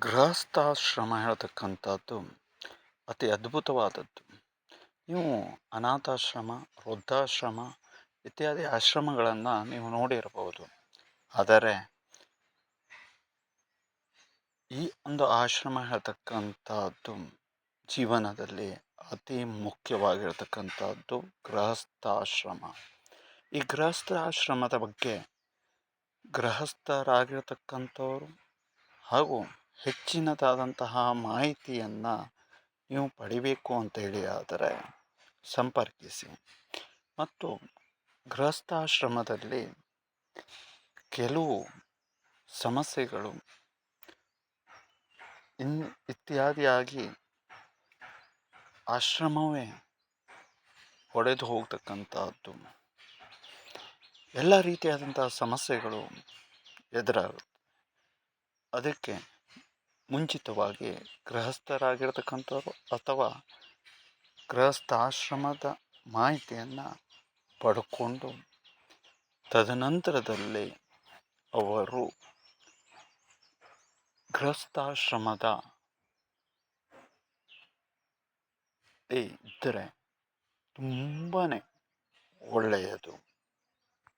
ಗೃಹಸ್ಥಾಶ್ರಮ ಹೇಳ್ತಕ್ಕಂಥದ್ದು ಅತಿ ಅದ್ಭುತವಾದದ್ದು. ನೀವು ಅನಾಥಾಶ್ರಮ, ವೃದ್ಧಾಶ್ರಮ ಇತ್ಯಾದಿ ಆಶ್ರಮಗಳನ್ನು ನೀವು ನೋಡಿರಬಹುದು. ಆದರೆ ಈ ಒಂದು ಆಶ್ರಮ ಹೇಳ್ತಕ್ಕಂಥದ್ದು ಜೀವನದಲ್ಲಿ ಅತಿ ಮುಖ್ಯವಾಗಿರತಕ್ಕಂಥದ್ದು ಗೃಹಸ್ಥಾಶ್ರಮ. ಈ ಗೃಹಸ್ಥಾಶ್ರಮದ ಬಗ್ಗೆ ಗೃಹಸ್ಥರಾಗಿರ್ತಕ್ಕಂಥವ್ರು ಹಾಗೂ ಹೆಚ್ಚಿನದಾದಂತಹ ಮಾಹಿತಿಯನ್ನು ನೀವು ಪಡಿಬೇಕು ಅಂತೇಳಿ ಆದರೆ ಸಂಪರ್ಕಿಸಿ. ಮತ್ತು ಗೃಹಸ್ಥಾಶ್ರಮದಲ್ಲಿ ಕೆಲವು ಸಮಸ್ಯೆಗಳು ಇನ್ ಇತ್ಯಾದಿಯಾಗಿ ಆಶ್ರಮವೇ ಒಡೆದು ಹೋಗ್ತಕ್ಕಂಥದ್ದು. ಎಲ್ಲ ರೀತಿಯಾದಂತಹ ಸಮಸ್ಯೆಗಳು ಎದುರಾಗುತ್ತೆ. ಅದಕ್ಕೆ ಮುಂಚಿತವಾಗಿ ಗೃಹಸ್ಥರಾಗಿರ್ತಕ್ಕಂಥವ್ರು ಅಥವಾ ಗೃಹಸ್ಥಾಶ್ರಮದ ಮಾಹಿತಿಯನ್ನು ಪಡ್ಕೊಂಡು ತದನಂತರದಲ್ಲಿ ಅವರು ಗೃಹಸ್ಥಾಶ್ರಮದ ಇದ್ದರೆ ತುಂಬಾ ಒಳ್ಳೆಯದು.